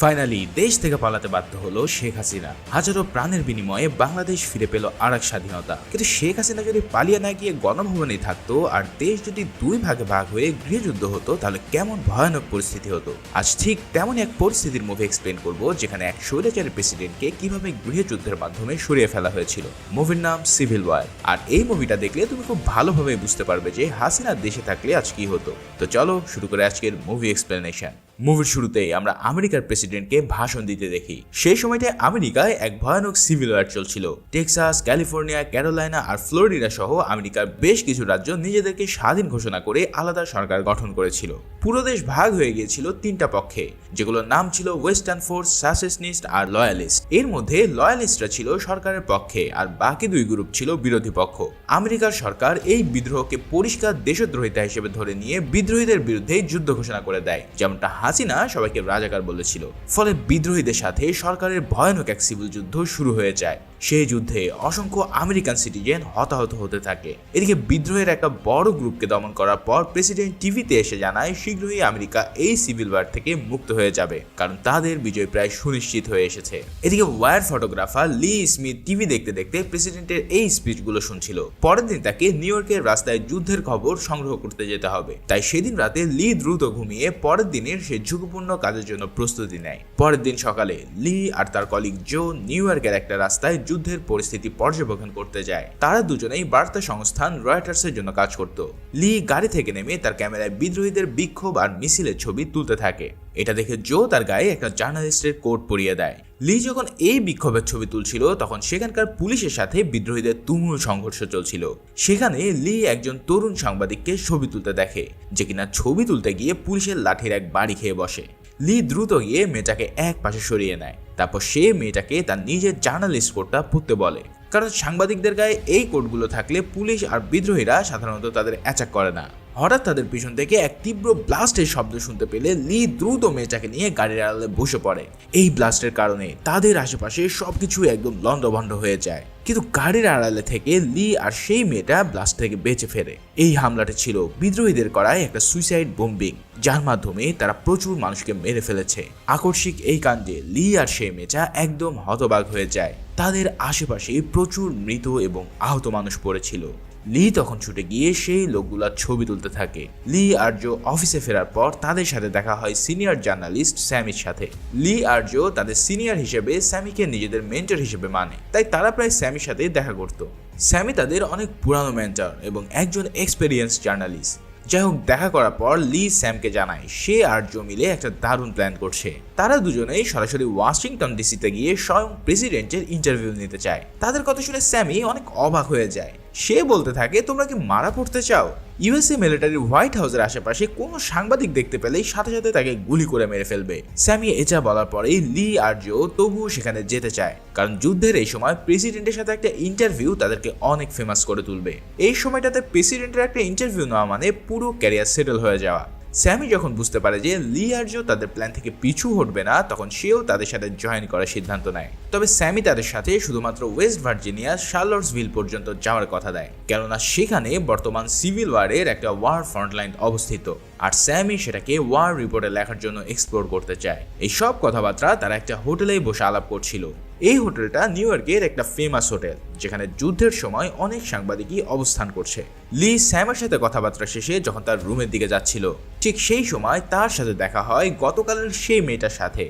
Finally দেশ থেকে পালাতে বাধ্য হলো শেখ হাসিনা। হাজারো প্রাণের বিনিময়ে বাংলাদেশ ফিরে পেল আর এক স্বাধীনতা। কিন্তু শেখ হাসিনা যদি পালিয়ে না গিয়ে গণভবনে থাকতো আর দেশ যদি দুই ভাগে ভাগ হয়ে গৃহযুদ্ধ হতো, তাহলে কেমন ভয়ানক পরিস্থিতি হতো? আজ ঠিক তেমনই এক পরিস্থিতির মুভি এক্সপ্লেন করব, যেখানে এক স্বৈরাচারী প্রেসিডেন্টকে কীভাবে গৃহযুদ্ধের মাধ্যমে সরিয়ে ফেলা হয়েছিল। মুভির নাম সিভিল ওয়ার আর এই মুভিটা দেখলে তুমি খুব ভালোভাবে বুঝতে পারবে যে হাসিনা দেশে থাকলে আজ কি হতো। তো চলো শুরু করে আজকের মুভি এক্সপ্লেনেশন মুভির শুরুতেই আমরা আমেরিকার প্রেসিডেন্টকে ভাষণ দিতে দেখি। সেই সময়টায় আমেরিকায় এক ভয়ানক সিভিল ওয়ার চলছিল। টেক্সাস ক্যালিফোর্নিয়া ক্যারোলাইনা আর ফ্লোরিডা সহ আমেরিকার বেশ কিছু রাজ্য নিজেদেরকে স্বাধীন ঘোষণা করে আলাদা সরকার গঠন করেছিল। পুরো দেশ ভাগ হয়ে গিয়েছিল তিনটা পক্ষে, যেগুলোর নাম ছিল ওয়েস্টার্ন ফোর্স সাসেসনিস্ট আর লয়ালিস্ট এর মধ্যে লয়ালিস্টরা ছিল সরকারের পক্ষে আর বাকি দুই গ্রুপ ছিল বিরোধী পক্ষ। আমেরিকার সরকার এই বিদ্রোহকে পরিষ্কার দেশদ্রোহিতা হিসেবে ধরে নিয়ে বিদ্রোহীদের বিরুদ্ধে যুদ্ধ ঘোষণা করে দেয়, যেমনটা হাসিনা সবাইকে রাজাকার বলেছিল। ফলে বিদ্রোহীদের সাথে সরকারের ভয়ানক এক সিভিল যুদ্ধ শুরু হয়ে যায়। সেই যুদ্ধে অসংখ্য আমেরিকান সিটিজেন হতাহত হতে থাকে। এদিকে বিদ্রোহের একটা বড় গ্রুপকে দমন করার পর প্রেসিডেন্ট টিভিতে এসে জানায়, শীঘ্রই আমেরিকা এই সিভিল ওয়ার থেকে মুক্ত হয়ে যাবে। কারণ তাদের বিজয় প্রায় সুনিশ্চিত হয়ে এসেছে। এদিকে war photographer Lee Smith TV দেখতে দেখতে প্রেসিডেন্টের এই স্পিচগুলো শুনছিল। পরের দিন তাকে নিউ ইয়র্কের রাস্তায় যুদ্ধের খবর সংগ্রহ করতে যেতে হবে। তাই সেদিন রাতে লি দ্রুত ঘুমিয়ে পরের দিনের সে ঝুঁকিপূর্ণ কাজের জন্য প্রস্তুতি নেয়। পরের দিন সকালে লি আর তার কলিগ জো নিউ ইয়র্কের একটা রাস্তায় যুদ্ধের পরিস্থিতি পর্যবেক্ষণ করতে যায়। তারা দুজনেই বার্তা সংস্থান রয়টার্সের জন্য কাজ করত। লি গাড়ি থেকে নেমে তার ক্যামেরায় বিদ্রোহীদের বিক্ষোভ আর মিছিলের ছবি তুলতে থাকে। এটা দেখে জো তার গায়ে একটা জার্নালিস্টের কোট পরিয়ে দেয়। লি যখন এই বিক্ষোভের ছবি তুলছিল, তখন সেখানকার পুলিশের সাথে বিদ্রোহীদের তুমুল সংঘর্ষ চলছিল। সেখানে লি একজন তরুণ সাংবাদিককে ছবি তুলতে দেখে, যে কিনা ছবি তুলতে গিয়ে পুলিশের লাঠির এক বাড়ি খেয়ে বসে। লি দ্রুত গিয়ে মেয়েটাকে এক পাশে সরিয়ে নেয়। তারপর সে মেয়েটাকে তার নিজের জার্নালিস্ট কোডটা পড়তে বলে। কারণ সাংবাদিকদের গায়ে এই কোটগুলো থাকলে পুলিশ আর বিদ্রোহীরা সাধারণত তাদের অ্যাচাক করে না। হঠাৎ তাদের পিছন থেকে এক তীব্র ব্লাস্টের শব্দ শুনতে পেলে লি দ্রুত মেয়েটাকে নিয়ে গাড়ির আড়ালে বসে পড়ে। এই ব্লাস্টের কারণে তাদের আশেপাশে সবকিছু একদম লন্ডভন্ড হয়ে যায়। কিন্তু গাড়ির আড়ালে থেকে লি আর সেই মেয়েটা ব্লাস্ট থেকে বেঁচে ফেরে। এই হামলাটা ছিল বিদ্রোহীদের করায় একটা সুইসাইড বোম্বিং যার মাধ্যমে তারা প্রচুর মানুষকে মেরে ফেলেছে। আকস্মিক এই কাণ্ডে লি আর সেই মেয়েটা একদম হতবাক হয়ে যায়। তাদের আশেপাশে প্রচুর মৃত এবং আহত মানুষ পড়েছিল। লি তখন ছুটে গিয়ে সেই লোকগুলার ছবি তুলতে থাকে। লি আর্য অফিসে ফেরার পর তাদের সাথে দেখা হয় সিনিয়র জার্নালিস্ট স্যামির সাথে। লি আর্য তাদের সিনিয়র হিসেবে স্যামিকে নিজেদের মেন্টর হিসেবে মানে তাই তারা প্রায় স্যামির সাথে দেখা করত। স্যামি তাদের অনেক পুরানো মেন্টর এবং একজন এক্সপেরিয়েন্স জার্নালিস্ট। যাই হোক, দেখা করার পর লি স্যামকে জানায়, সে আর জো মিলে একটা দারুণ প্ল্যান করছে। তারা দুজনেই সরাসরি ওয়াশিংটন ডিসিতে গিয়ে স্বয়ং প্রেসিডেন্টের ইন্টারভিউ নিতে চায়। তাদের কথা শুনে স্যামি অনেক অবাক হয়ে যায়। সে বলতে থাকে, তোমরা কি মারা পড়তে চাও? ইউএসএ মিলিটারি হোয়াইট হাউসের আশেপাশে কোনো সাংবাদিক দেখতে পেলেই সাথে সাথে তাকে গুলি করে মেরে ফেলবে। স্যামি এটা বলার পরেই লি আর জো তবুও সেখানে যেতে চায়, কারণ যুদ্ধের এই সময় প্রেসিডেন্টের সাথে একটা ইন্টারভিউ তাদেরকে অনেক ফেমাস করে তুলবে। এই সময়টাতে প্রেসিডেন্টের একটা ইন্টারভিউ নেওয়া মানে পুরো ক্যারিয়ার সেটেল হয়ে যাওয়া। স্যামি যখন বুঝতে পারে যে লি আর্জো তাদের প্ল্যান থেকে পিছু হটবে না, তখন সেও তাদের সাথে জয়েন করার সিদ্ধান্ত নেয়। তবে স্যামি তাদের সাথে শুধুমাত্র ওয়েস্ট ভার্জিনিয়া, শার্লটসভিল পর্যন্ত যাওয়ার কথা দেয়। কেননা সেখানে বর্তমান সিভিল ওয়ারের একটা ওয়ার ফ্রন্টলাইন অবস্থিত। আর স্যামি সেটাকে ওয়ার রিপোর্টে লেখার জন্য এক্সপ্লোর করতে চায়। এই সব কথাবার্তা তারা একটা হোটেলেই বসে আলাপ করছিল। এই হোটেলটা নিউ ইয়র্কের একটা ফেমাস হোটেল, যেখানে যুদ্ধের সময় অনেক সাংবাদিকই অবস্থান করছে। লি স্যামের সাথে কথাবার্তা শেষে যখন তার রুমের দিকে যাচ্ছিল, ঠিক সেই সময় তার সাথে দেখা হয় গতকালের সেই মেয়েটার সাথে।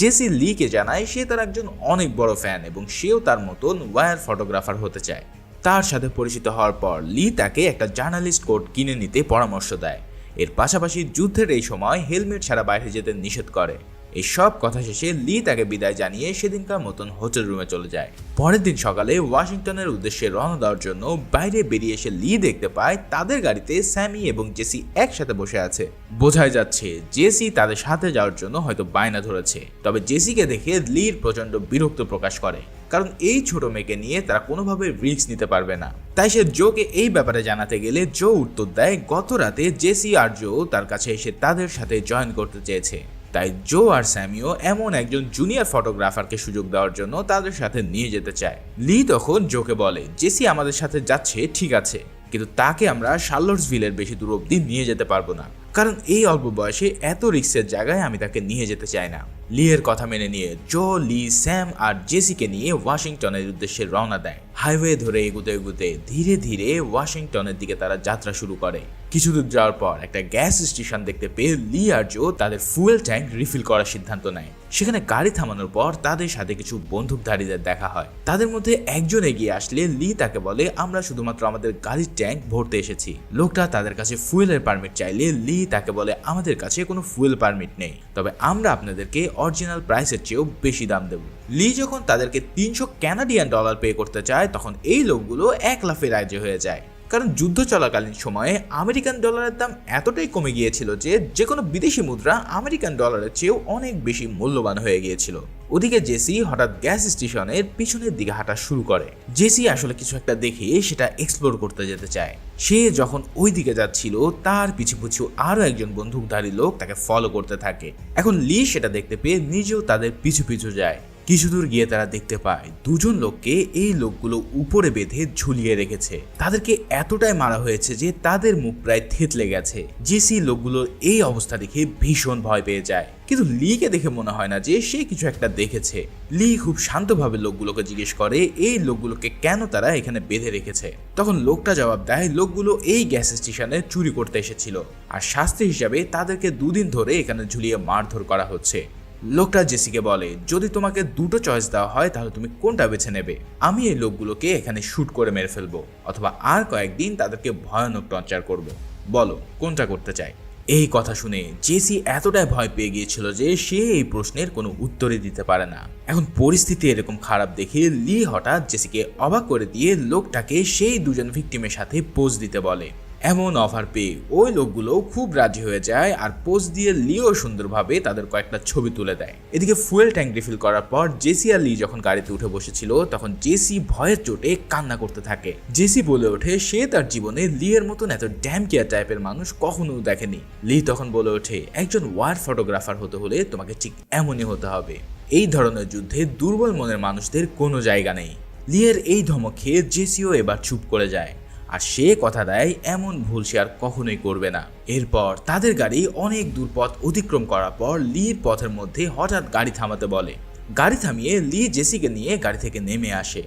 জেসি লিকে জানায় সে তার একজন অনেক বড় ফ্যান এবং সেও তার মতন ওয়ার ফটোগ্রাফার হতে চায়। তার সাথে পরিচিত হওয়ার পর লি তাকে একটা জার্নালিস্ট কোড কিনে নিতে পরামর্শ দেয়। এর পাশাপাশি যুদ্ধের এই সময় হেলমেট ছাড়া বাইরে যেতে নিষেধ করে। এই সব কথা শেষে লি তাকে বিদায় জানিয়ে সেদিনকার মতন হোটেল রুমে চলে যায়। পরের দিন সকালে ওয়াশিংটনের উদ্দেশ্যে রওনা দেওয়ার জন্য বাইরে বেরিয়ে এসে লি দেখতে পায় তাদের গাড়িতে স্যামি এবং জেসি একসাথে বসে আছে। বোঝাই যাচ্ছে জেসি তাদের সাথে যাওয়ার জন্য হয়তো বায়না ধরেছে, তবে জেসিকে দেখে লির প্রচণ্ড বিরক্ত প্রকাশ করে, কারণ এই ছোট মেয়েকে নিয়ে তারা কোনোভাবে রিস্ক নিতে পারবে না। তাই সে জোকে এই ব্যাপারে জানাতে গেলে জো উত্তর দেয় গত রাতে জেসি আর জো তার কাছে এসে তাদের সাথে জয়েন করতে চেয়েছে। তাই জো আর স্যামিও এমন একজন জুনিয়র ফটোগ্রাফারকে সুযোগ দেওয়ার জন্য তাদের সাথে নিয়ে যেতে চায়। লি তখন জোকে বলে, জেসি আমাদের সাথে যাচ্ছে, ঠিক আছে, কিন্তু তাকে আমরা শার্লটসভিলের বেশি দূর অব্দি নিয়ে যেতে পারব না। কারণ এই অল্প বয়সে এত রিক্সের জায়গায় আমি তাকে নিয়ে যেতে চাই না। লিয়ের কথা মেনে নিয়ে জো, লি, স্যাম আর জেসিকে নিয়ে ওয়াশিংটনের উদ্দেশ্যে রওনা দেয়। হাইওয়ে ধরে এগুতে এগুতে ধীরে ধীরে ওয়াশিংটনের দিকে তারা যাত্রা শুরু করে। কিছু দূর যাওয়ার পর একটা গ্যাস স্টেশন দেখতে পেয়ে লি আর জো তাদের ফুয়েল ট্যাঙ্ক রিফিল করার সিদ্ধান্ত নেয়। সেখানে গাড়ি থামানোর পর তাদের সাথে কিছু বন্দুকধারীদের দেখা হয়। তাদের মধ্যে একজন এগিয়ে আসলে লি তাকে বলে, আমরা শুধুমাত্র আমাদের গাড়ির ট্যাঙ্ক ভরতে এসেছি। লোকটা তাদের কাছে ফুয়েলের পারমিট চাইলে লি তাকে বলে, আমাদের কাছে কোনো ফুয়েল পারমিট নেই। তবে আমরা আপনাদেরকে অরিজিনাল প্রাইসের চেয়েও বেশি দাম দেব। লি যখন তাদেরকে তিনশো ক্যানাডিয়ান ডলার পে করতে চায়, তখন এই লোকগুলো এক লাফে রাজি হয়ে যায়। কারণ যুদ্ধ চলাকালীন সময়ে আমেরিকান ডলারের দাম এতটাই কমে গিয়েছিল যে যে কোনো বিদেশি মুদ্রা আমেরিকান ডলারের চেয়েও অনেক বেশি মূল্যবান হয়ে গিয়েছিল। ওদিকে জেসি হঠাৎ গ্যাস স্টেশনের পিছনের দিকে হাঁটা শুরু করে। জেসি আসলে কিছু একটা দেখে সেটা এক্সপ্লোর করতে যেতে চায়। সে যখন ওই দিকে যাচ্ছিল, তার পিছু পিছু আরও একজন বন্দুকধারী লোক তাকে ফলো করতে থাকে। এখন লি সেটা দেখতে পেয়ে নিজেও তাদের পিছু পিছু যায়। কিছু দূর গিয়ে তারা দেখতে পায়, দুজন লোককে এই লোকগুলো উপরে বেঁধে ঝুলিয়ে রেখেছে। তাদেরকে এতটাই মারা হয়েছে যে তাদের মুখ প্রায় থেতলে গেছে। জেসি লোকগুলোর এই অবস্থা দেখে ভীষণ ভয় পেয়ে যায়। কিন্তু লিকে দেখে মনে হয় না যে সে কিছু একটা দেখেছে। লি খুব শান্তভাবে লোকগুলোকে জিজ্ঞেস করে, এই লোকগুলোকে কেন তারা এখানে বেঁধে রেখেছে? তখন লোকটা জবাব দেয়, লোকগুলো এই গ্যাস স্টেশনে চুরি করতে এসেছিল। আর শাস্তি হিসাবে তাদেরকে দুদিন ধরে এখানে ঝুলিয়ে মারধর করা হচ্ছে। লোকটা জেসিকে বলে, যদি তোমাকে দুটো চয়েস দেওয়া হয়, তাহলে তুমি কোনটা বেছে নেবে? আমি এই লোকগুলোকে এখানে শ্যুট করে মেরে ফেলব, অথবা আর কয়েকদিন তাদেরকে ভয়ানক টর্চার করব। বলো, কোনটা করতে চাই এই কথা শুনে জেসি এতটাই ভয় পেয়ে গিয়েছিল যে সে এই প্রশ্নের কোনো উত্তরই দিতে পারে না। এখন পরিস্থিতি এরকম খারাপ দেখে লি হঠাৎ জেসিকে অবাক করে দিয়ে লোকটাকে সেই দুজন ভিকটিমের সাথে পোজ দিতে বলে। এমন অফার পেয়ে ওই লোকগুলো খুব রাজি হয়ে যায় আর পোজ দিয়ে লিও সুন্দরভাবে তাদের কয়েকটা ছবি তুলে দেয়। এদিকে ফুয়েল ট্যাঙ্ক রিফিল করার পর জেসি আর লি যখন গাড়িতে উঠে বসেছিল, তখন জেসি ভয়ের চোটে কান্না করতে থাকে। জেসি বলে ওঠে, সে তার জীবনে লি এর মতন এত ড্যাম কেয়ার টাইপের মানুষ কখনো দেখেনি। লি তখন বলে ওঠে, একজন ওয়ার ফটোগ্রাফার হতে হলে তোমাকে ঠিক এমনই হতে হবে। এই ধরনের যুদ্ধে দুর্বল মনের মানুষদের কোনো জায়গা নেই। লিয়ের এই ধমক খেয়ে জেসিও এবার চুপ করে যায়। আর সে কথা দেয় এমন ভুল সে আর কখনোই করবে না। এরপর তাদের গাড়ি অনেক দূর পথ অতিক্রম করার পর লির পথের মধ্যে হঠাৎ গাড়ি থামাতে বলে। গাড়ি থামিয়ে লি জেসিকে নিয়ে গাড়ি থেকে নেমে আসে।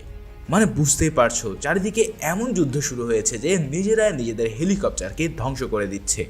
মানে বুঝতেই পারছ, চারিদিকে এমন যুদ্ধ শুরু হয়েছে যে নিজেরাই নিজেদের হেলিকপ্টারকে ধ্বংস করে দিচ্ছে।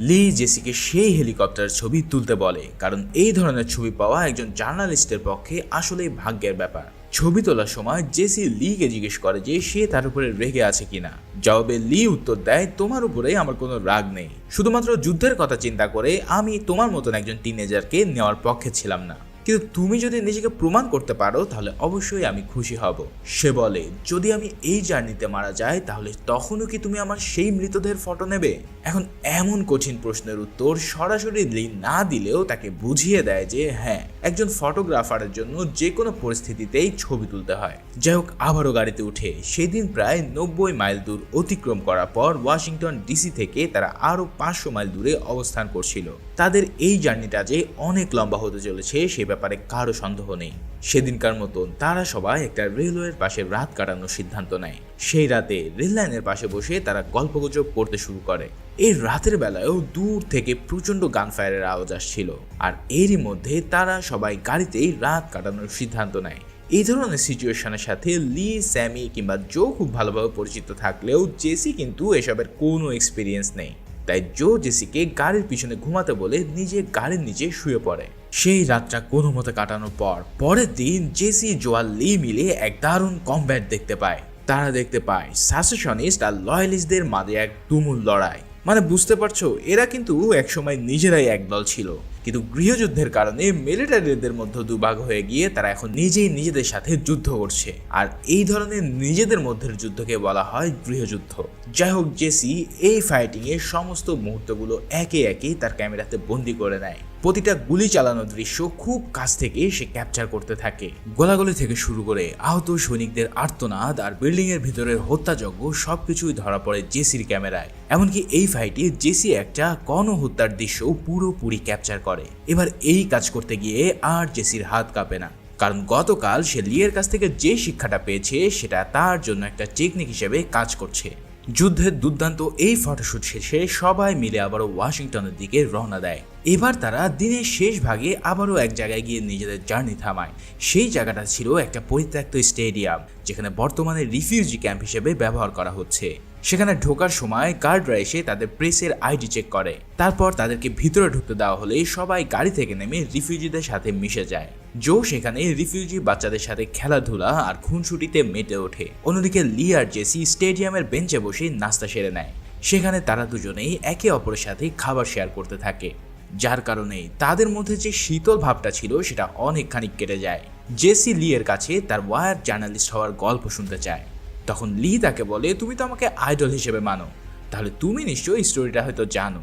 লি জেসিকে সেই হেলিকপ্টার ছবি তুলতে বলে, কারণ এই ধরনের ছবি পাওয়া একজন জার্নালিস্টের পক্ষে আসলেই ভাগ্যের ব্যাপার। ছবি তোলার সময় জেসি লিকে জিজ্ঞেস করে যে সে তার উপরে রেগে আছে কিনা। জবাবে লি উত্তর দেয়, তোমার উপরে আমার কোনো রাগ নেই। শুধুমাত্র যুদ্ধের কথা চিন্তা করে আমি তোমার মতন একজন টিনেজারকে নেওয়ার পক্ষে ছিলাম না। কিন্তু তুমি যদি নিজেকে প্রমাণ করতে পারো, তাহলে অবশ্যই আমি খুশি হব। সে বলে, যদি আমি এই জার্নিতে মারা যাই, তাহলে তখনও কি তুমি আমার সেই মৃতদেহের ফটো নেবে? এখন এমন কঠিন প্রশ্নের উত্তর সরাসরি না দিলেও তাকে বুঝিয়ে দেয় যে হ্যাঁ একজন ফটোগ্রাফারের জন্য যে কোনো পরিস্থিতিতেই ছবি তুলতে হয়। যাই হোক, আবারও গাড়িতে উঠে সেদিন প্রায় নব্বই মাইল দূর অতিক্রম করার পর ওয়াশিংটন ডিসি থেকে তারা আরও পাঁচশো মাইল দূরে অবস্থান করছিল। তাদের এই জার্নিটা যে অনেক লম্বা হতে চলেছে, সে ব্যাপারে কারও সন্দেহ নেই। সেদিনকার মতন তারা সবাই একটা রেলওয়ের পাশে রাত কাটানোর সিদ্ধান্ত নেয়। সেই রাতে রেল লাইনের পাশে বসে তারা গল্পগুজব করতে শুরু করে। এই রাতের বেলায়ও দূর থেকে প্রচণ্ড গান ফায়ারের আওয়াজ আসছিল। আর এরই মধ্যে তারা সবাই গাড়িতেই রাত কাটানোর সিদ্ধান্ত নেয়। এই ধরনের সিচুয়েশনের সাথে লি স্যামি কিংবা জো খুব ভালোভাবে পরিচিত থাকলেও জেসি কিন্তু এসবের কোনো এক্সপিরিয়েন্স নেই। তাই জো জেসিকে গাড়ির পিছনে ঘুমাতে বলে নিজে গাড়ির নিচে শুয়ে পড়ে। সেই রাতটা কোনো মতে কাটানোর পর পরের দিন জেসি জোয়াল লি মিলে এক দারুণ কমব্যাট দেখতে পায়। তারা দেখতে পায় সাসেশনিস্ট আর লয়ালিস্টদের মাঝে এক তুমুল লড়াই। মানে বুঝতে পারছ, এরা কিন্তু একসময় নিজেরাই একদল ছিল। কিন্তু গৃহযুদ্ধের কারণে মিলিটারিদের মধ্যে দুভাগ হয়ে গিয়ে তারা এখন নিজেই নিজেদের সাথে যুদ্ধ করছে। আর এই ধরনের নিজেদের মধ্যের যুদ্ধকে বলা হয় গৃহযুদ্ধ। যাই হোক, জেসি এই ফাইটিং এর সমস্ত মুহূর্তগুলো একে একে তার ক্যামেরাতে বন্দি করে নেয়। প্রতিটা গুলি চালানোর দৃশ্য খুব কাছ থেকে সে ক্যাপচার করতে থাকে। গোলাগুলি থেকে শুরু করে আহত সৈনিকদের আর্তনাদ আর বিল্ডিং এর ভিতরের হত্যাযজ্ঞ সবকিছুই ধরা পড়ে জেসির ক্যামেরায়। এমনকি এই ফাইটে জেসি একটা গণহত্যার দৃশ্য পুরোপুরি ক্যাপচার করে। এবার এই কাজ করতে গিয়ে আর জেসির হাত কাঁপে না। কারণ গতকাল সে লিয়ের কাছ থেকে যে শিক্ষাটা পেয়েছে, সেটা তার জন্য একটা টেকনিক হিসেবে কাজ করছে। যুদ্ধের দুর্দান্ত এই ফটোশুট শেষে সবাই মিলে আবারও ওয়াশিংটনের দিকে রওনা দেয়। এবার তারা দিনের শেষ ভাগে আবারও এক জায়গায় গিয়ে নিজেদের জার্নি থামায়। সেই জায়গাটা ছিল একটা পরিত্যক্ত স্টেডিয়াম, যেখানে বর্তমানে রিফিউজি ক্যাম্প হিসেবে ব্যবহার করা হচ্ছে। সেখানে ঢোকার সময় গার্ডরা এসে তাদের প্রেসের আইডি চেক করে। তারপর তাদেরকে ভিতরে ঢুকতে দেওয়া হলে সবাই গাড়ি থেকে নেমে রিফিউজিদের সাথে মিশে যায়। জো সেখানে রিফিউজি বাচ্চাদের সাথে খেলাধুলা আর খুনসুটিতে মেতে ওঠে। অন্যদিকে লি আর জেসি স্টেডিয়ামের বেঞ্চে বসে নাস্তা সেরে নেয়। সেখানে তারা দুজনেই একে অপরের সাথে খাবার শেয়ার করতে থাকে। যার কারণে তাদের মধ্যে যে শীতল ভাবটা ছিল সেটা অনেকখানি কেটে যায়। জেসি লিয়ের কাছে তার ওয়ার জার্নালিস্ট হওয়ার গল্প শুনতে চায়। তখন লি তাকে বলে, তুমি তো আমাকে আইডল হিসেবে মানো। তাহলে তুমি নিশ্চয়ই স্টোরিটা হয়তো জানো।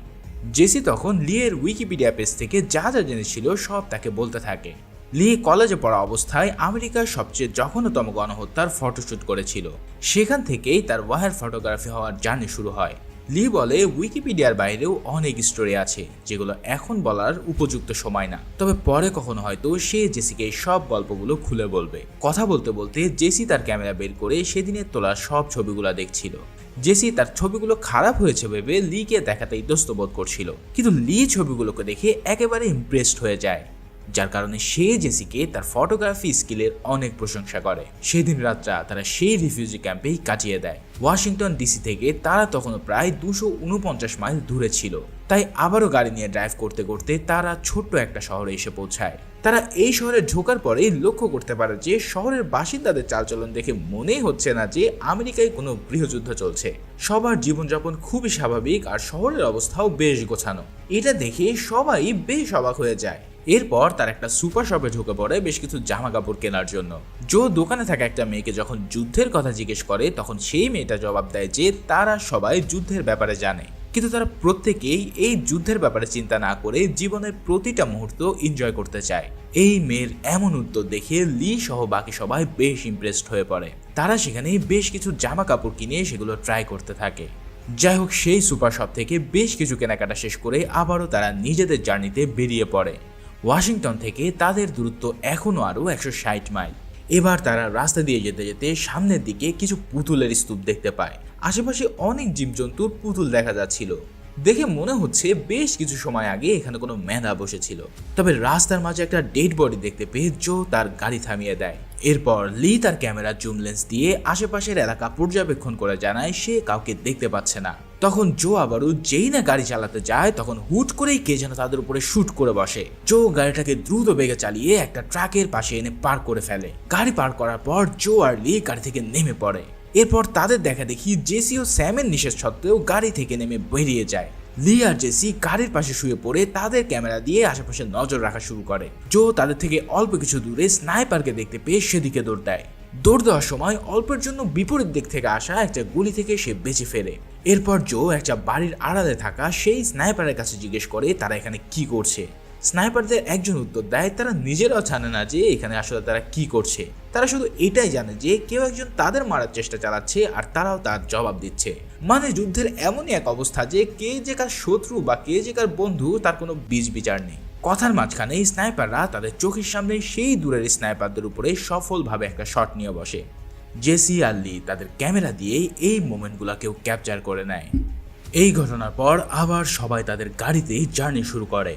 জেসি তখন লি এর উইকিপিডিয়া পেজ থেকে যা যা জেনেছিল সব তাকে বলতে থাকে। লি কলেজে পড়া অবস্থায় আমেরিকার সবচেয়ে জঘন্যতম গণহত্যার ফটোশ্যুট করেছিল। সেখান থেকেই তার ওয়াহের ফটোগ্রাফি হওয়ার জার্নি শুরু হয়। লি বলে, উইকিপিডিয়ার বাইরেও অনেক স্টোরি আছে, যেগুলো এখন বলার উপযুক্ত সময় না। তবে পরে কখনো হয়তো সে জেসিকে সব গল্পগুলো খুলে বলবে। কথা বলতে বলতে জেসি তার ক্যামেরা বের করে সেদিনের তোলা সব ছবিগুলো দেখছিল। জেসি তার ছবিগুলো খারাপ হয়েছে ভেবে লিকে দেখাতে ইতস্ত বোধ করছিল। কিন্তু লি ছবিগুলোকে দেখে একেবারে ইমপ্রেসড হয়ে যায়। যার কারণে সে জেসিকে তার ফটোগ্রাফি স্কিলের অনেক প্রশংসা করে। সেদিন রাতটা তারা সেই রিফিউজি ক্যাম্পেই কাটিয়ে দেয়। ওয়াশিংটন ডিসি থেকে তারা তখনও প্রায় দুশো উনপঞ্চাশ মাইল দূরে ছিল। তাই আবারও গাড়ি নিয়ে ড্রাইভ করতে করতে তারা ছোট্ট একটা শহরে এসে পৌঁছায়। তারা এই শহরে ঢোকার পরেই লক্ষ্য করতে পারে যে শহরের বাসিন্দাদের চালচলন দেখে মনেই হচ্ছে না যে আমেরিকায় কোনো গৃহযুদ্ধ চলছে। সবার জীবনযাপন খুবই স্বাভাবিক আর শহরের অবস্থাও বেশ গোছানো। এটা দেখে সবাই বেশ অবাক হয়ে যায়। এরপর তার একটা সুপার শপে ঢুকে পড়ে বেশ কিছু জামা কাপড় কেনার জন্য। জো দোকানে থাকা একটা মেয়েকে যখন যুদ্ধের কথা জিজ্ঞেস করে, তখন সেই মেয়েটা জবাব দেয় যে, তারা সবাই যুদ্ধের ব্যাপারে জানে। কিন্তু তারা প্রত্যেকেই এই যুদ্ধের ব্যাপারে চিন্তা না করে জীবনের প্রতিটা মুহূর্ত এনজয় করতে চায়। এই মেয়ের এমন উত্তর দেখে লি সহ বাকি সবাই বেশ ইমপ্রেসড হয়ে পড়ে। তারা সেখানে বেশ কিছু জামা কাপড় কিনে সেগুলো ট্রাই করতে থাকে। যাই হোক, সেই সুপার শপ থেকে বেশ কিছু কেনাকাটা শেষ করে আবারও তারা নিজেদের জার্নিতে বেরিয়ে পড়ে। ওয়াশিংটন থেকে তাদের দূরত্ব এখনও আরও একশো ষাট মাইল। এবার তারা রাস্তা দিয়ে যেতে যেতে সামনের দিকে কিছু পুতুলের স্তূপ দেখতে পায়। আশেপাশে অনেক জীবজন্তুর পুতুল দেখা যাচ্ছিল। দেখে মনে হচ্ছে বেশ কিছু সময় আগে এখানে কোনো মেধা বসেছিল। তবে রাস্তার মাঝে একটা ডেড বডি দেখতে পেয়ে জো তার গাড়ি থামিয়ে দেয়। এরপর লি তার ক্যামেরার জুম লেন্স দিয়ে আশেপাশের এলাকা পর্যবেক্ষণ করে জানায় সে কাউকে দেখতে পাচ্ছে না। তখন জো আবারও যেই না গাড়ি চালাতে যায়, তখন হুট করেই কে যেন তাদের উপরে শুট করে বসে। জো গাড়িটাকে দ্রুত বেগে চালিয়ে একটা ট্রাকের পাশে এনে পার করে ফেলে। গাড়ি পার করার পর জো আর লি গাড়ি থেকে নেমে পড়ে। এরপর তাদের দেখা দেখি জেসি ও স্যামের নিষেধ সত্ত্বেও গাড়ি থেকে নেমে বেরিয়ে যায়। লি আর জেসি গাড়ির পাশে শুয়ে পড়ে তাদের ক্যামেরা দিয়ে আশেপাশে নজর রাখা শুরু করে। জো তাদের থেকে অল্প কিছু দূরে স্নাইপারকে দেখতে পেয়ে সেদিকে দৌড় দেয়। দৌড় দেওয়ার সময় অল্পের জন্য বিপরীত দিক থেকে আসা একটা গুলি থেকে সে বেঁচে ফেরে। এরপর জো একটা বাড়ির আড়ালে থাকা সেই স্নাইপারের কাছে জিজ্ঞেস করে, তারা এখানে কি করছে? স্নাইপারদের একজন উত্তর দেয়, তারা নিজেরাও জানে না যে এখানে আসলে তারা কি করছে। তারা শুধু এটাই জানে যে কেউ একজন তাদের মারার চেষ্টা চালাচ্ছে আর তারাও তার জবাব দিচ্ছে। মানে যুদ্ধের এমনই এক অবস্থা যে কে যে কার শত্রু বা কে যে কার বন্ধু, তার কোনো বীজ বিচার নেই। কথার মাঝখানে স্নাইপাররা তাদের চোখের সামনে সেই দূরের স্নাইপারদের উপরে সফলভাবে একটা শট নিয়ে বসে। জেসি আর তাদের ক্যামেরা দিয়েই এই মোমেন্টগুলোকেও ক্যাপচার করে নেয়। এই ঘটনার পর আবার সবাই তাদের গাড়িতে জার্নি শুরু করে।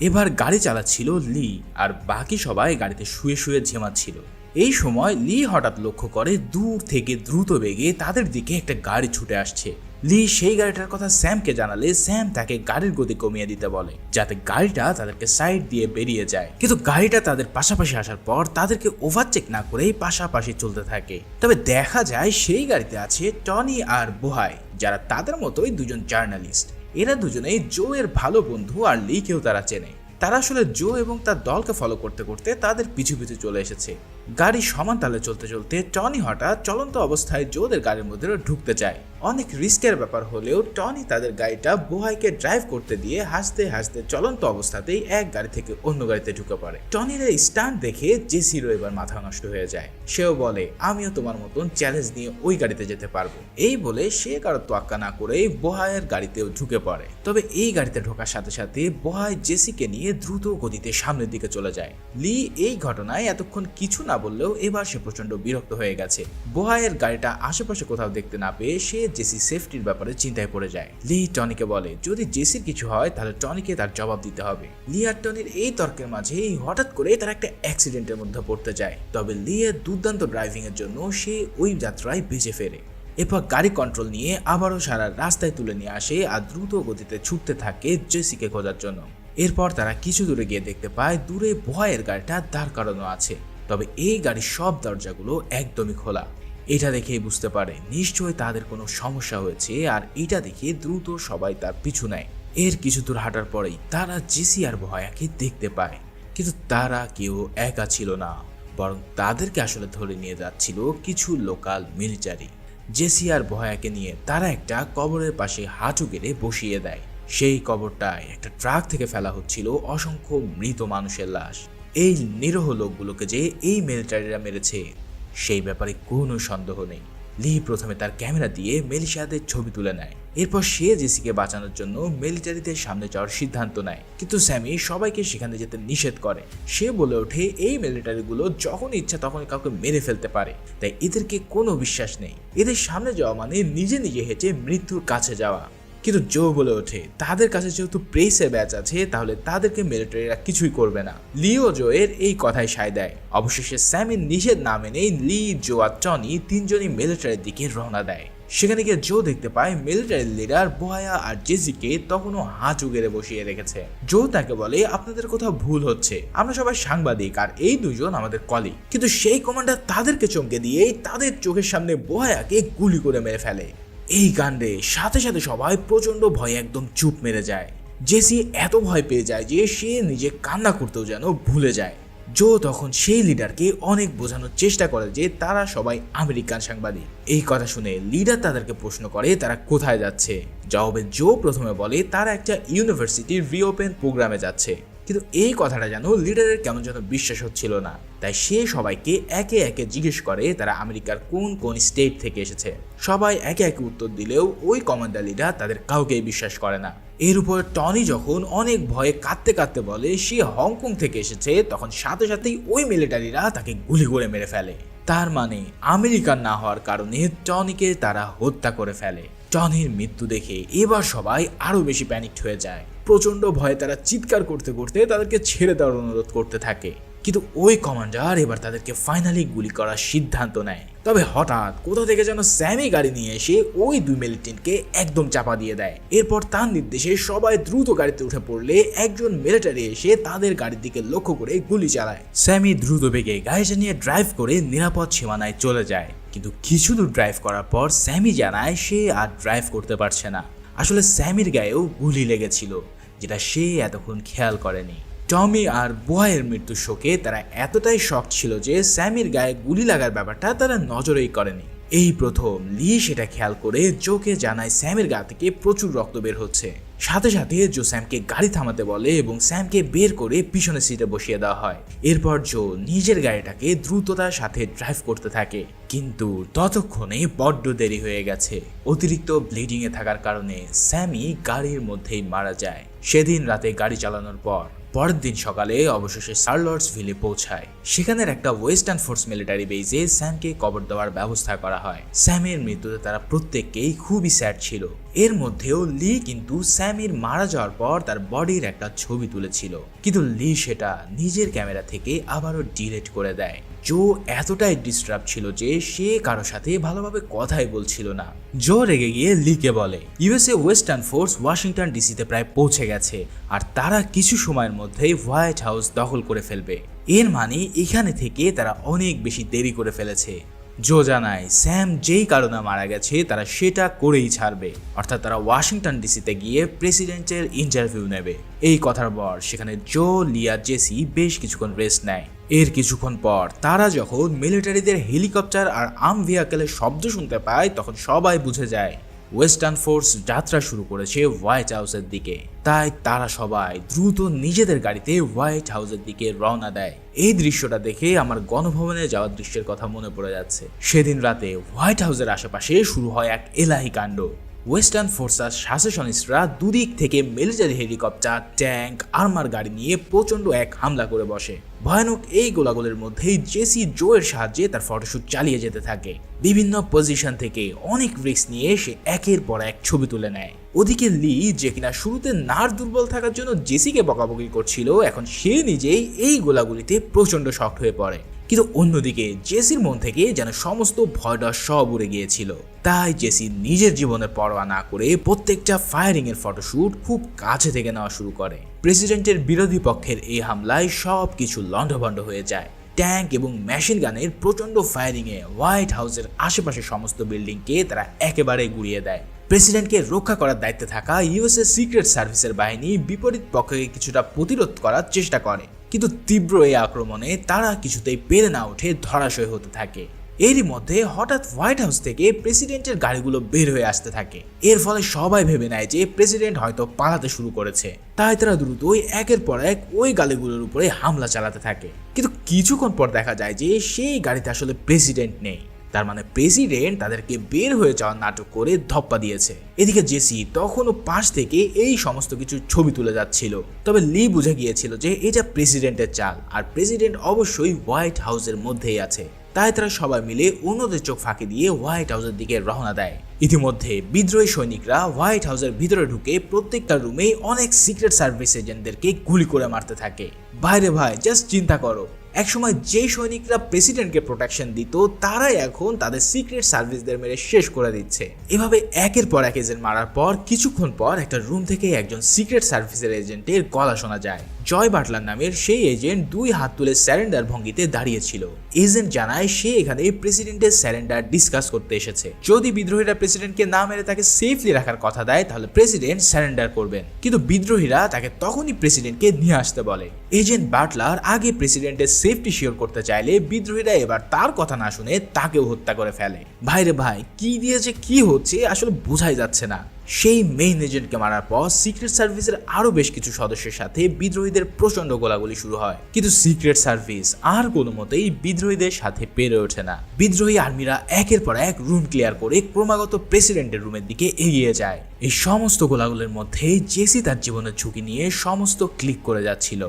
এবার গাড়ি চালাচ্ছিল লি আর বাকি সবাই গাড়িতে শুয়ে শুয়ে ঝেমাচ্ছিল। এই সময় লি হঠাৎ লক্ষ্য করে দূর থেকে দ্রুত বেগে তাদের দিকে একটা গাড়ি ছুটে আসছে। লি সেই গাড়িটার কথা স্যামকে জানালে স্যাম তাকে গাড়ির গতি কমিয়ে দিতে বলে, যাতে গাড়িটা তাদেরকে সাইড দিয়ে বেরিয়ে যায়। কিন্তু গাড়িটা তাদের পাশাপাশি আসার পর তাদেরকে ওভারচেক না করেই পাশাপাশি চলতে থাকে। তবে দেখা যায় সেই গাড়িতে আছে টনি আর বোহাই, যারা তাদের মতোই দুজন জার্নালিস্ট। এরা দুজনেই জো এর ভালো বন্ধু আর লিকেও তারা চেনে। তারা আসলে জো এবং তার দলকে ফলো করতে করতে তাদের পিছু পিছু চলে এসেছে। গাড়ি সমান তালে চলতে চলতে টনি হঠাৎ চলন্ত অবস্থায় জোদের গাড়ির মধ্যে ঢুকতে চায়। অনেক রিস্কের ব্যাপার হলেও টনি তাদের গাড়িটা বোহাইকে ড্রাইভ করতে দিয়ে হাসতে হাসতে চলন্ত অবস্থাতেই এক গাড়ি থেকে অন্য গাড়িতে ঢুকে পড়ে। টনির এই স্টান্ট দেখে জেসিরও এবার মাথা নষ্ট হয়ে যায়। সেও বলে, আমিও তোমার মতন চ্যালেঞ্জ নিয়ে ওই গাড়িতে যেতে পারব। এই বলে সে কারও তোয়াক্কা না করেই বোহাইয়ের গাড়িতেও ঢুকে পড়ে। তবে এই গাড়িতে ঢোকার সাথে সাথে বোহাই জেসিকে নিয়ে দ্রুত গতিতে সামনের দিকে চলে যায়। লি এই ঘটনায় এতক্ষণ কিছু না বললেও এবার সে প্রচণ্ড বিরক্ত হয়ে গেছে। বোহায়ের গাড়িটা আশেপাশে কোথাও দেখতে না পেয়ে সে জেসি সেফটির ব্যাপারে চিন্তায় পড়ে যায়। লি টনিকে বলে, যদি জেসির কিছু হয়, তাহলে টনিকে তার জবাব দিতে হবে। লি আর টনির এই তর্কের মাঝেই হঠাৎ করে তারা একটা অ্যাক্সিডেন্টের মধ্যে পড়তে যায়। তবে লি এর দুর্দান্ত ড্রাইভিং এর জন্য সে ওই যাত্রায় বেঁচে ফেরে। এরপর গাড়ি কন্ট্রোল নিয়ে আবারও সারা রাস্তায় তুলে নিয়ে আসে আর দ্রুত গতিতে ছুটতে থাকে জেসিকে খোঁজার জন্য। এরপর তারা কিছু দূরে গিয়ে দেখতে পায়, দূরে ভয়ের গাড়িটা দাঁড় করানো আছে। তবে এই গাড়ির সব দরজাগুলো একদমই খোলা। এটা দেখেই বুঝতে পারে। নিশ্চয়ই তাদের কোনো সমস্যা হয়েছে আর এটা দেখে দ্রুত সবাই তার পিছু নেয়। এর কিছু দূর হাঁটার পরেই তারা জেসি আর ভয়াকে দেখতে পায়। কিন্তু তারা কেউ একা ছিল না, বরং তাদেরকে আসলে ধরে নিয়ে যাচ্ছিল কিছু লোকাল মিলিটারি। জেসি আর ভয়াকে নিয়ে তারা একটা কবরের পাশে হাঁটু গেড়ে বসিয়ে দেয়। সেই কবরটায় একটা ট্রাক থেকে ফেলা হচ্ছিল অসংখ্য মৃত মানুষের লাশ। এই নিরহ লোকগুলোকে যে এই মিলিটারিরা মেরেছে সেই ব্যাপারে কোনো সন্দেহ নেই। লি প্রথমে তার ক্যামেরা দিয়ে মেলিশিয়াদের ছবি তুলে নেয়। এরপর সে জেসিকে বাঁচানোর জন্য মিলিটারিদের সামনে যাওয়ার সিদ্ধান্ত নেয়। কিন্তু স্যামি সবাইকে সেখানে যেতে নিষেধ করে। সে বলে ওঠে, এই মিলিটারিগুলো যখন ইচ্ছা তখন কাউকে মেরে ফেলতে পারে। তাই এদেরকে কোনো বিশ্বাস নেই। এদের সামনে যাওয়া মানে নিজে নিজে হেঁটে মৃত্যুর কাছে যাওয়া। কিন্তু জো বলে ওঠে। তাদের কাছে যেহেতু প্রেসের ব্যাচ আছে, তাহলে তাদেরকে মিলিটারিরা কিছুই করবে না। লিও জো এর এই কথাই সায় দেয়। অবশেষে স্যামির নিষেধ না মেনে লি, জো আর টনি তিনজনই মিলিটারির দিকে রওনা দেয়। সেখানে গিয়ে জো দেখতে পায় মিলিটারি লিডার বোয়া আর জেসিকে তখনও হাঁচু গেড়ে বসিয়ে রেখেছে। জো তাকে বলে, আপনাদের কোথাও ভুল হচ্ছে। আমরা সবাই সাংবাদিক আর এই দুজন আমাদের কলি কিন্তু সেই কমান্ডার তাদেরকে চমকে দিয়েই তাদের চোখের সামনে বোয়াকে গুলি করে মেরে ফেলে। এই কাণ্ডে সাথে সাথে সবাই প্রচণ্ড ভয়ে একদম চুপ মেরে যায়। জেসি এত ভয় পেয়ে যায় যে সে নিজে কান্না করতেও যেন ভুলে যায়। জো তখন সেই লিডারকে অনেক বোঝানোর চেষ্টা করে যে তারা সবাই আমেরিকান সাংবাদিক। এই কথা শুনে লিডার তাদেরকে প্রশ্ন করে, তারা কোথায় যাচ্ছে? জবাবে জো প্রথমে বলে, তারা একটা ইউনিভার্সিটির রিওপেন প্রোগ্রামে যাচ্ছে। কিন্তু এই কথাটা যেন লিডারের কেমন যেন বিশ্বাস হচ্ছিল না। তাই সে সবাইকে একে একে জিজ্ঞেস করে তারা আমেরিকার কোন কোন স্টেট থেকে এসেছে। সবাই একে একে উত্তর দিলেও ওই কমান্ডার লিডার তাদের কাউকেই বিশ্বাস করে না। এর উপর টনি যখন অনেক ভয়ে কাঁদতে কাঁদতে বলে সে হংকং থেকে এসেছে, তখন সাথে সাথেই ওই মিলিটারিরা তাকে গুলি করে মেরে ফেলে। তার মানে আমেরিকান না হওয়ার কারণে টনিকে তারা হত্যা করে ফেলে। টনির মৃত্যু দেখে এবার সবাই আরও বেশি প্যানিকড হয়ে যায়। প্রচণ্ড ভয়ে তারা চিৎকার করতে করতে তাদেরকে ছেড়ে দেওয়ার অনুরোধ করতে থাকে। কিন্তু ওই কমান্ডার এবার তাদেরকে ফাইনালি গুলি করার সিদ্ধান্ত নেয়। তবে হঠাৎ কোথা থেকে যেন স্যামি গাড়ি নিয়ে এসে ওই দুই মিলিটেন্টকে একদম চাপা দিয়ে দেয়। এরপর তার নির্দেশে সবাই দ্রুত গাড়িতে উঠে পড়লে একজন মিলিটারি এসে তাদের গাড়ির দিকে লক্ষ্য করে গুলি চালায়। স্যামি দ্রুত বেগে গাড়িটা নিয়ে ড্রাইভ করে নিরাপদ সীমানায় চলে যায়। কিন্তু কিছু দূর ড্রাইভ করার পর স্যামি জানায় সে আর ড্রাইভ করতে পারছে না। আসলে স্যামির গায়েও গুলি লেগেছিল। যেটা সে এতক্ষণ খেয়াল করেনি। টমি আর বয়ের মৃত্যুর শোকে তারা এতটাই শখ ছিল যে স্যামির গায়ে গুলি লাগার ব্যাপারটা তারা নজরেই করেনি। এই প্রথম লি সেটা খেয়াল করে জোকে জানায় স্যামের গা থেকে প্রচুর রক্ত বের হচ্ছে। সাথে সাথে জো স্যামকে গাড়ি থামাতে বলে এবং স্যামকে বের করে পিছনের সিটে বসিয়ে দেওয়া হয়। এরপর জো নিজের গাড়িটাকে দ্রুততার সাথে ড্রাইভ করতে থাকে। কিন্তু ততক্ষণে বড্ড দেরি হয়ে গেছে। অতিরিক্ত ব্লিডিংয়ে থাকার কারণে স্যামি গাড়ির মধ্যেই মারা যায়। সেদিন রাতে গাড়ি চালানোর পর, পরের দিন সকালে অবশেষে সার্লর্স ভিলে পৌঁছায়। সেখানের একটা ওয়েস্টার্ন ফোর্স মিলিটারি বেজে স্যামকে কবর দেওয়ার ব্যবস্থা করা হয়। স্যামের মৃত্যুতে তারা প্রত্যেককেই খুবই স্যাড ছিল। এর মধ্যেও লি কিন্তু স্যামির মারা যাওয়ার পর তার বডির একটা ছবি তুলেছিল। কিন্তু লি সেটা নিজের ক্যামেরা থেকে আবারও ডিলেট করে দেয়। জো এতটাই ডিস্টার্ব ছিল যে সে কারও সাথে ভালোভাবে কথাই বলছিল না। জো রেগে গিয়ে লিকে বলে, ইউএসএ ওয়েস্টার্ন ফোর্স ওয়াশিংটন ডিসিতে প্রায় পৌঁছে গেছে, আর তারা কিছু সময়ের মধ্যেই হোয়াইট হাউস দখল করে ফেলবে। এর মানে এখানে থেকে তারা অনেক বেশি দেরি করে ফেলেছে। জো জানায় স্যাম যেই কারণে মারা গেছে, তারা সেটা করেই ছাড়বে। অর্থাৎ তারা ওয়াশিংটন ডিসিতে গিয়ে প্রেসিডেন্টের ইন্টারভিউ নেবে। এই কথার পর সেখানে জো, লিয়া, জেসি বেশ কিছুক্ষণ রেস্ট নেয়। এর কিছুক্ষণ পর তারা যখন মিলিটারিদের হেলিকপ্টার আর আম ভেহিকেলের শব্দ শুনতে পায়, তখন সবাই বুঝে যায় ওয়েস্টার্ন ফোর্স যাত্রা শুরু করেছে হোয়াইট হাউসের দিকে। তাই তারা সবাই দ্রুত নিজেদের গাড়িতে হোয়াইট হাউসের দিকে রওনা দেয়। এই দৃশ্যটা দেখে আমার গণভবনে যাওয়ার দৃশ্যের কথা মনে পড়ে যাচ্ছে। সেদিন রাতে হোয়াইট হাউসের আশেপাশে শুরু হয় এক এলাহি কাণ্ড। ওয়েস্টার্ন ফোর্সার শাসনিস্টরা দুদিক থেকে মিলিটারি হেলিকপ্টার ট্যাঙ্ক আর্মার গাড়ি নিয়ে প্রচণ্ড এক হামলা করে বসে। ভয়ানক এই গোলাগুলির মধ্যেই জেসি জো এর সাহায্যে তার ফটোশুট চালিয়ে যেতে থাকে। বিভিন্ন পজিশন থেকে অনেক রিস্ক নিয়ে সে একের পর এক ছবি তুলে নেয়। ওদিকে লি যে কিনা শুরুতে নার দুর্বল থাকার জন্য জেসিকে বকাবকি করছিল, এখন সে নিজেই এই গোলাগুলিতে প্রচণ্ড শক্ট হয়ে পড়ে। কিন্তু অন্যদিকে জেসির মন থেকে যেন সমস্ত ভয়টা সব উড়ে গিয়েছিল। তাই জেসি নিজের জীবনের পরোয়া না করে প্রত্যেকটা ফায়ারিং এর ফটোশুট খুব কাছে থেকে নেওয়া শুরু করে। প্রেসিডেন্টের বিরোধী পক্ষের এই হামলায় সব কিছু লণ্ডভণ্ড হয়ে যায়। ট্যাঙ্ক এবং মেশিন গানের প্রচণ্ড ফায়ারিংয়ে হোয়াইট হাউসের আশেপাশে সমস্ত বিল্ডিংকে তারা একেবারে গুড়িয়ে দেয়। প্রেসিডেন্টকে রক্ষা করার দায়িত্বে থাকা ইউএসএ সিক্রেট সার্ভিসের বাহিনী বিপরীত পক্ষকে কিছুটা প্রতিরোধ করার চেষ্টা করে। কিন্তু তীব্র এই আক্রমণে তারা কিছুতেই পেরে না উঠে ধরাশয় হতে থাকে। এরই মধ্যে হঠাৎ হোয়াইট হাউস থেকে প্রেসিডেন্টের গাড়িগুলো বের হয়ে আসতে থাকে। এর ফলে সবাই ভেবে নেয় যে প্রেসিডেন্ট হয়তো পালাতে শুরু করেছে। তাই তারা দ্রুতই একের পর এক ওই গাড়িগুলোর উপরে হামলা চালাতে থাকে। কিন্তু কিছুক্ষণ পর দেখা যায় যে সেই গাড়িতে আসলে প্রেসিডেন্ট নেই। তার মানে প্রেসিডেন্ট তাদেরকে বের হয়ে যাওয়ার নাটক করে ধপ্পা দিয়েছে। এদিকে জেসি তখনও পাশ থেকে এই সমস্ত কিছু ছবি তুলে যাচ্ছিল। তবে লি বুঝে গিয়েছিল যে এটা প্রেসিডেন্টের চাল। আর প্রেসিডেন্ট অবশ্যই হোয়াইট হাউসের মধ্যেই আছে। তাই তারা সবাই মিলে অন্যদের চোখ ফাঁকি দিয়ে হোয়াইট হাউসের দিকে রওনা দেয়। ইতিমধ্যে বিদ্রোহী সৈনিকরা হোয়াইট হাউসের ভিতরে ঢুকে প্রত্যেকটা রুমে অনেক সিক্রেট সার্ভিস এজেন্টদেরকে গুলি করে মারতে থাকে। বাইরে ভাই জাস্ট চিন্তা করো। একসময় যেই সৈনিকরা প্রেসিডেন্টকে প্রোটেকশন দিত, তারাই এখন তাদের সিক্রেট সার্ভিসদের মেরে শেষ করে দিচ্ছে। এভাবে একের পর এক এজেন্ট মারার পর, কিছুক্ষণ পর একটা রুম থেকে একজন সিক্রেট সার্ভিসের এজেন্টের গলা শোনা যায়। জয় বাটলার নামের সেই এজেন্ট দুই হাত তুলে স্যারেন্ডার ভঙ্গিতে দাঁড়িয়েছিল। এজেন্ট জানায় সে এখানে প্রেসিডেন্টের স্যারেন্ডার ডিসকাস করতে এসেছে। যদি বিদ্রোহীরা প্রেসিডেন্টকে না মেরে তাকে সেফলি রাখার কথা দেয়, তাহলে প্রেসিডেন্ট স্যারেন্ডার করবেন। কিন্তু বিদ্রোহীরা তাকে তখনই প্রেসিডেন্টকে নিয়ে আসতে বলে। এজেন্ট বাটলার আগে প্রেসিডেন্টের সেফটি শিওর করতে চাইলে বিদ্রোহীরা এবার তার কথা না শুনে তাকেও হত্যা করে ফেলে। ভাইরে ভাই, কি দিয়েছে কি হচ্ছে আসলে বোঝাই যাচ্ছে না। সেই মেইন এজেন্টকে মারার পর সিক্রেট সার্ভিসের আরও বেশ কিছু সদস্যের সাথে বিদ্রোহীদের প্রচণ্ড গোলাগুলি শুরু হয়। কিন্তু সিক্রেট সার্ভিস আর কোনো মতেই বিদ্রোহীদের সাথে পেরে ওঠে না। বিদ্রোহী আর্মিরা একের পর এক রুম ক্লিয়ার করে ক্রমাগত প্রেসিডেন্টের রুমের দিকে এগিয়ে যায়। এই সমস্ত গোলাগুলির মধ্যে জেসি তার জীবনের ঝুঁকি নিয়ে সমস্ত ক্লিক করে যাচ্ছিল।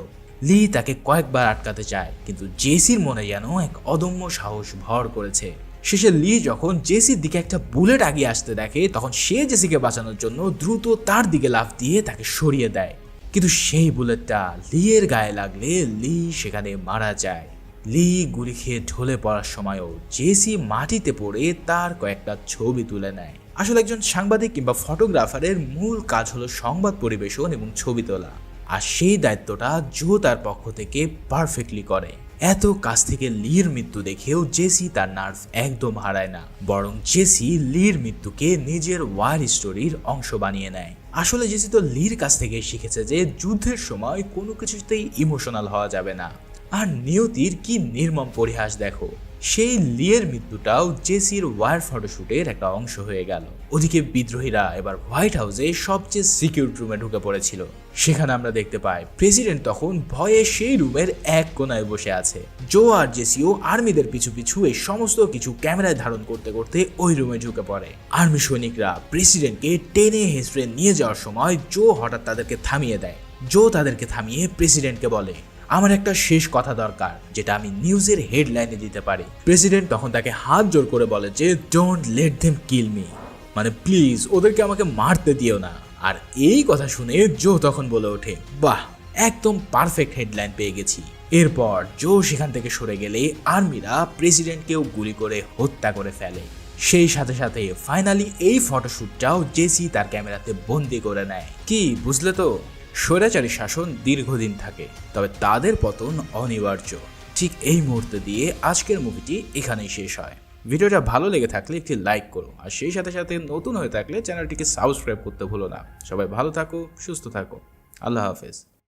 লি তাকে কয়েকবার আটকাতে চায়, কিন্তু জেসির মনে যেন এক অদম্য সাহস ভর করেছে। শেষে লি যখন জেসির দিকে একটা বুলেট আগিয়ে আসতে দেখে, তখন সে জেসিকে বাঁচানোর জন্য দ্রুত তার দিকে লাফ দিয়ে তাকে সরিয়ে দেয়। কিন্তু সেই বুলেটটা লিয়ের গায়ে লাগলে লি সেখানে মারা যায়। লি গুলি খেয়ে ঢলে পড়ার সময়ও জেসি মাটিতে পড়ে তার কয়েকটা ছবি তুলে নেয়। আসলে একজন সাংবাদিক কিংবা ফটোগ্রাফারের মূল কাজ হলো সংবাদ পরিবেশন এবং ছবি তোলা। আর সেই দায়িত্বটা জো তার পক্ষ থেকে পারফেক্টলি করে। এত কাছ থেকে লির মৃত্যু দেখেও জেসি তার নার্ভ একদম হারায় না, বরং জেসি লির মৃত্যুকে নিজের ওয়ার স্টোরির অংশ বানিয়ে নেয়। আসলে জেসি তো লির কাছ থেকে শিখেছে যে যুদ্ধের সময় কোনো কিছুতেই ইমোশনাল হওয়া যাবে না। আর নিয়তির কি নির্মম পরিহাস দেখো। সেই লিয়ের মৃত্যুটাও জেসির ওয়ার ফটোশুটের একটা অংশ হয়ে গেল। ওদিকে বিদ্রোহীরা এবার হোয়াইট হাউসে সবচেয়ে সিকিউর রুমে ঢুকে পড়েছিল। সেখানে আমরা দেখতে পাই, প্রেসিডেন্ট তখন ভয়ে সেই রুমের এক কোনায় বসে আছে। জো আর জেসিও আর্মিদের পিছু পিছু এই সমস্ত কিছু ক্যামেরায় ধারণ করতে করতে ওই রুমে ঢুকে পড়ে। আর্মি সৈনিকরা প্রেসিডেন্টকে টেনে হেসড়ে নিয়ে যাওয়ার সময় জো হঠাৎ তাদেরকে থামিয়ে দেয়। জো তাদেরকে থামিয়ে প্রেসিডেন্টকে বলে আমার একটা শেষ কথা দরকার, যেটা আমি নিউজের হেডলাইনে দিতে পারি। প্রেসিডেন্ট তখন তাকে হাত জোর করে বলে যে don't let them kill me মানে প্লিজ ওদেরকে আমাকে মারতে দিও না। আর এই কথা শুনে জো তখন বলে ওঠে, বাহ, একদম পারফেক্ট হেডলাইন পেয়ে গেছি। এরপর জো সেখান থেকে সরে গেলে আর্মিরা প্রেসিডেন্টকেও গুলি করে হত্যা করে ফেলে। সেই সাথে সাথে ফাইনালি এই ফটোশ্যুটটাও জেসি তার ক্যামেরাতে বন্দি করে নেয়। কি, বুঝলে তো? স্বৈরাচারী শাসন দীর্ঘদিন থাকে, তবে তাদের পতন অনিবার্য। ঠিক এই মুহূর্তে দিয়ে আজকের মুভিটি এখানেই শেষ হয়। ভিডিওটা ভালো লেগে থাকলে একটি লাইক করো আর সেই সাথে সাথে নতুন হয়ে থাকলে চ্যানেলটিকে সাবস্ক্রাইব করতে ভুলো না। সবাই ভালো থাকো, সুস্থ থাকো। আল্লাহ হাফেজ।